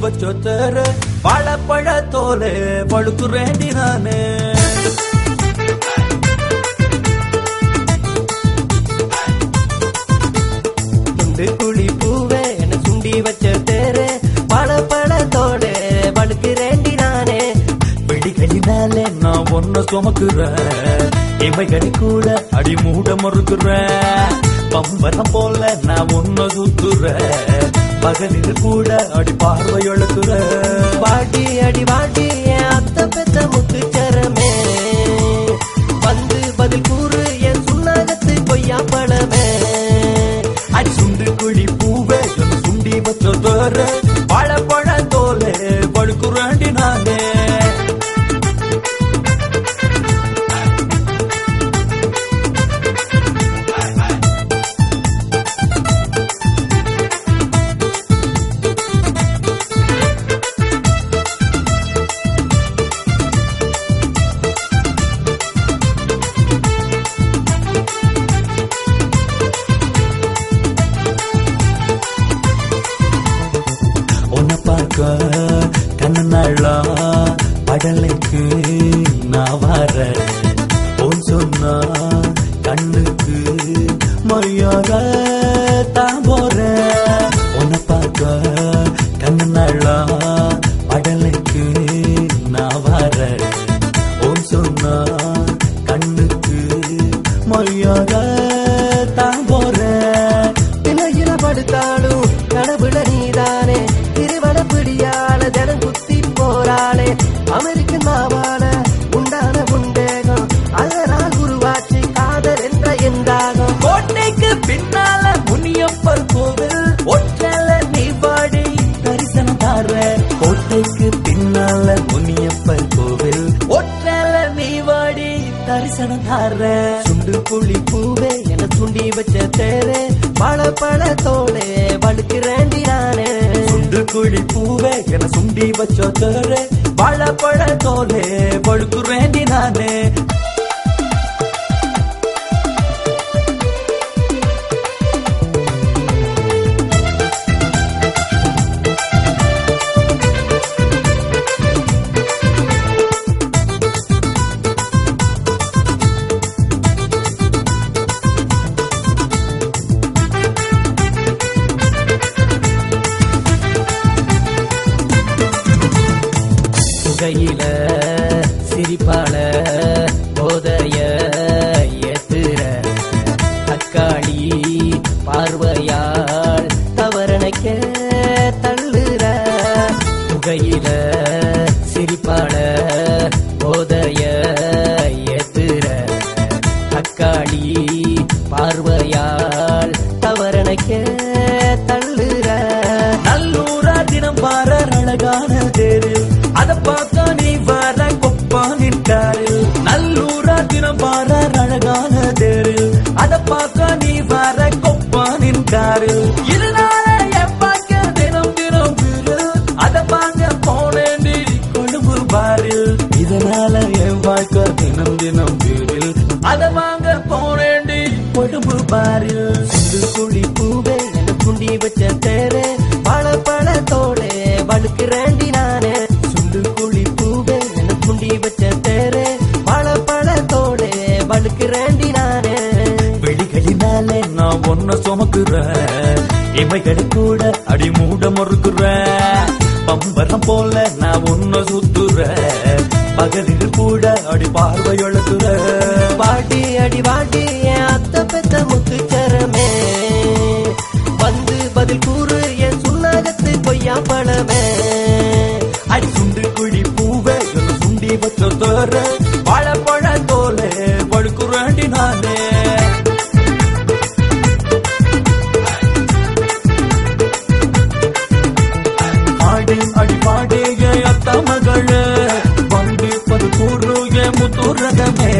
வச்ச தேர வாழைப்பழ தோலே பழுக்குறேண்டி நானு. துண்டு குழி பூவே என்ன சுண்டி வச்ச தேரு பல பழத்தோட நானே. வெடிகளினாலே நான் ஒன்ன சுமக்குறேன். இமைகளை கூட அடி மூட மறுக்குறேன். பம்பரம் போல நான் ஒன்ன சுத்துறேன். பகலில் கூட அடி பார்வை எழுக்குறேன் வாடி அடி பாட்டி கண்ணாளா படலைக்கு நான் வர போன் சொன்னா கண்ணுக்கு மரியாதை. ஐயப்பர் கோவில். ஒற்றல நீ பாடி தரிசனம் தார கோட்டைக்கு பின்னால முனியப்பர் கோவில். ஒற்றல நீ வாடி தரிசனம் தார சுண்டு புளி பூவே என சுண்டி வச்ச தேரே. பல பல பழத்தோடே வழுக்கிறேண்டி நானே சுண்டு குழி பூவே என சுண்டி வச்ச தேரே. பல பல தோலே பழுக்குறேண்டி நானே புகையில சிரிப்பால போதைய ஏத்துற தக்காளி பார்வையால் தவறணைக்க தள்ளுற புகையில சிரிப்பால போதைய ஏத்துற தக்காளி பார்வையால் தவறணைக்க போனேண்டி கொழும்பு பாரில் சுண்டு குழி பூவே குண்டி வச்ச தேரே பழ பழத்தோடே வழுக்கிறேண்டி நானே. சுண்டு குழி பூவே குண்டி வச்ச தேரே பழ பழத்தோடே வழுக்கிறேண்டி நானே. வெளிகளினாலே நான் ஒன்ன சுமக்குறேன். இமைகளை கூட அடி மூட மறுக்குறேன். பம்பரம் போல நான் ஒன்ன சுத்துறேன். பகலில் கூட அடி பார்வை எழுத்துறேன் வச்ச தோற வாழைப்பழ தோலே பழுக்குறேண்டி நானே. ஆடி அடி பாடி அத்த மகளே. வந்து பது கூறு முத்துரகமே.